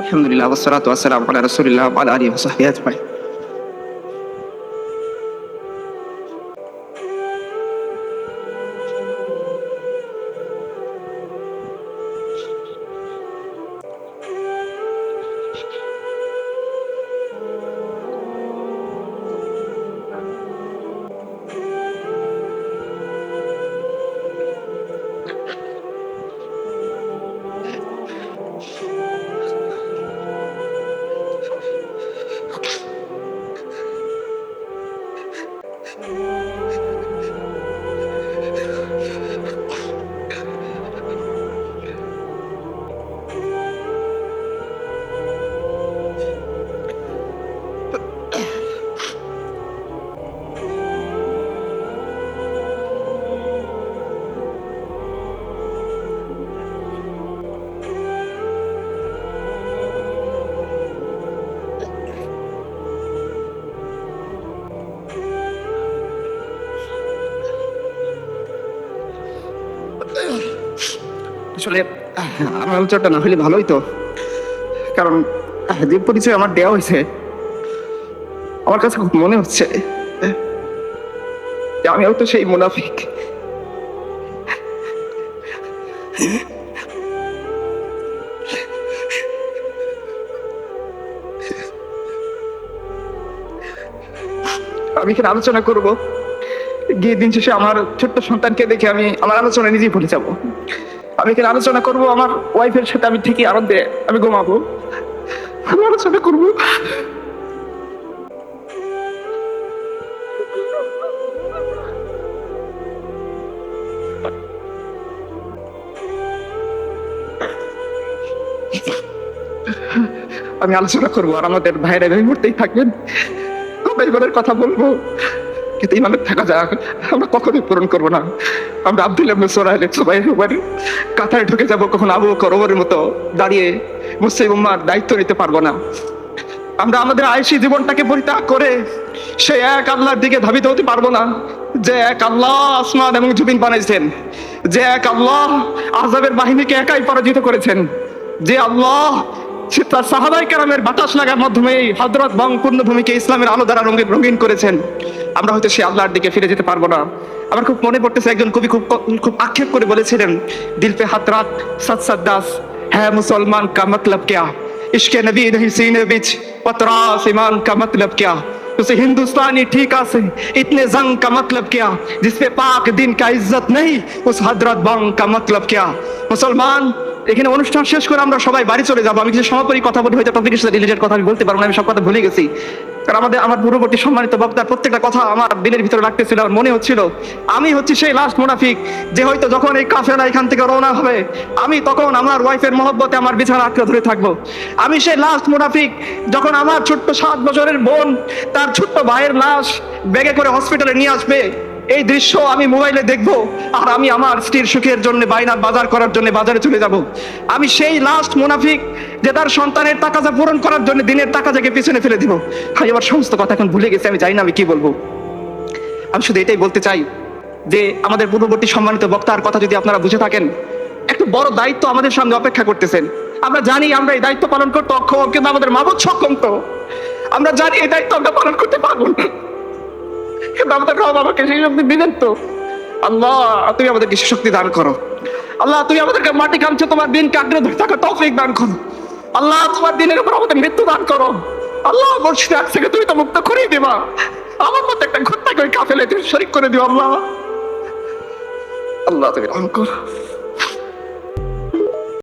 আলহামদুলিল্লাহ ওয়াসসালাতু ওয়াসসালামু আলা রাসূলিল্লাহ ওয়া আলা আলিহি ওয়া আসলে আলোচনাটা না ভালোই তো। কারণ পরিচয় আমার দেওয়া হয়েছে, আমার কাছে খুব মনে হচ্ছে আমি সেই মুনাফিক। আমি এখানে আলোচনা করব। গিয়ে দিন শেষে আমার ছোট্ট সন্তানকে দেখে আমি আমার আলোচনা নিজেই ভুলে যাব। আমি এখানে আলোচনা করব? আমার ওয়াইফের সাথে আমি ঠিকই আনন্দে আমি ঘুমাবো। আমি আলোচনা করব। আমি আলোচনা করব আর আমাদের ভাইরা এই মুহূর্তেই থাকবেন। কথা বলব। কিন্তু ইমানের থাকা যাক, আমরা কখনোই পূরণ করব না। আমরা আব্দুল আহমেদ সোরাইলে সবাই একবার কাতারে ঢুকে যাব, কখন আবু করবরের মতো দাঁড়িয়ে মুসলিম উম্মার দায়িত্ব নিতে পারব না। আমরা আমাদের আয়সি জীবনটাকে পরিত্যাগ করে সে এক আল্লাহর দিকে ধাবিত হতে পারব না। যে এক আল্লাহ আসমান এবং জুবিন বানাইছেন, যে এক আল্লাহ আজাবের বাহিনীকে একাই পরাজিত করেছেন, যে আল্লাহ তার সাহাবাই কারামের বাতাস লাগার মাধ্যমে এই হজরত বং পূর্ণভূমিকে ইসলামের আলো দ্বারা রঙিন রঙিন করেছেন আমরা হয়তো সেই আল্লাহর দিকে ফিরে যেতে পারবো না আমার খুব মনে পড়তেছে একজন কবি খুব খুব আক্ষেপ করে বলেছিলেন দিল পে হাত রাত সৎ সদ্দাস হ্যাঁ মুসলমান কা মতলব क्या इश्क नबी नहीं सीने बिच पतरास ईमान का मतलब क्या उसे हिंदुस्तानी ठीका से इतने जंग का मतलब क्या जिसपे पाक दिन का इज्जत नहीं उस हजरत बंग का मतलब क्या मुसलमान এখানে অনুষ্ঠান শেষ করে আমরা সবাই বাড়ি চলে যাব। আমি কিছু সমাপনী কথা বলি, হয়তো টপিকের সাথে রিলেটেড কথা আমি বলতে পারব না, আমি সব কথা ভুলে গেছি। কারণ আমাদের, আমার পূর্ববর্তী সম্মানিত বক্তার প্রত্যেকটা কথা আমার দিলের ভিতরে রাখতেছিল আমার মনে হচ্ছিল। আমি হচ্ছি সেই লাস্ট মুনাফিক, যে হয়তো যখন এই কাফেলা এখান থেকে রওনা হবে, আমি তখন আমার ওয়াইফের মহব্বতে আমার বিছানা আটকে ধরে থাকব। আমি সেই লাস্ট মুনাফিক, যখন আমার ছোট্ট সাত বছরের বোন, তার ছোট্ট ভাইয়ের লাশ ব্যাগে করে হসপিটালে নিয়ে আসবে এই দৃশ্য আমি মোবাইলে দেখব, আর আমি আমার স্ত্রীর সুখের জন্য বাইনার বাজার করার জন্য বাজারে চলে যাব। আমি সেই লাস্ট মুনাফিক যে তার সন্তানের টাকাটা পূরণ করার জন্য দিনের টাকা থেকে পিছনে ফেলে দিব। আমি আমার সমস্ত কথা এখন ভুলে গেছি, আমি জানি না আমি কি বলব। আমি শুধু এটাই বলতে চাই যে আমাদের পূর্ববর্তী সম্মানিত বক্তার কথা যদি আপনারা বুঝে থাকেন, একটা বড় দায়িত্ব আমাদের সঙ্গে অপেক্ষা করতেছেন। আমরা জানি আমরা এই দায়িত্ব পালন করতে অক্ষম, কিন্তু আমাদের মাবুদ সক্ষম তো। আমরা জানি এই দায়িত্ব আমরা পালন করতে পারব না। আমাকে সেই শক্তি দিলেন তো। আল্লাহ, তুমি আমাদেরকে সেই শক্তি দান করো। আল্লাহ, তুমি আমাদেরকে মাটি কামছো তোমার দিন কাটলে ধরে থাকো, তফিক দান করো। আল্লাহ, তোমার দিনের উপর আমাদের মৃত্যু দান করো। আল্লাহ, মসজিদে আজ থেকে তুমি তো মুক্ত করেই দেবা। আমার মধ্যে একটা ঘটনাকে করে কাফেলে তুমি শরিক করে দিও, আল্লাহ। আল্লাহ, তুমি রহম করো।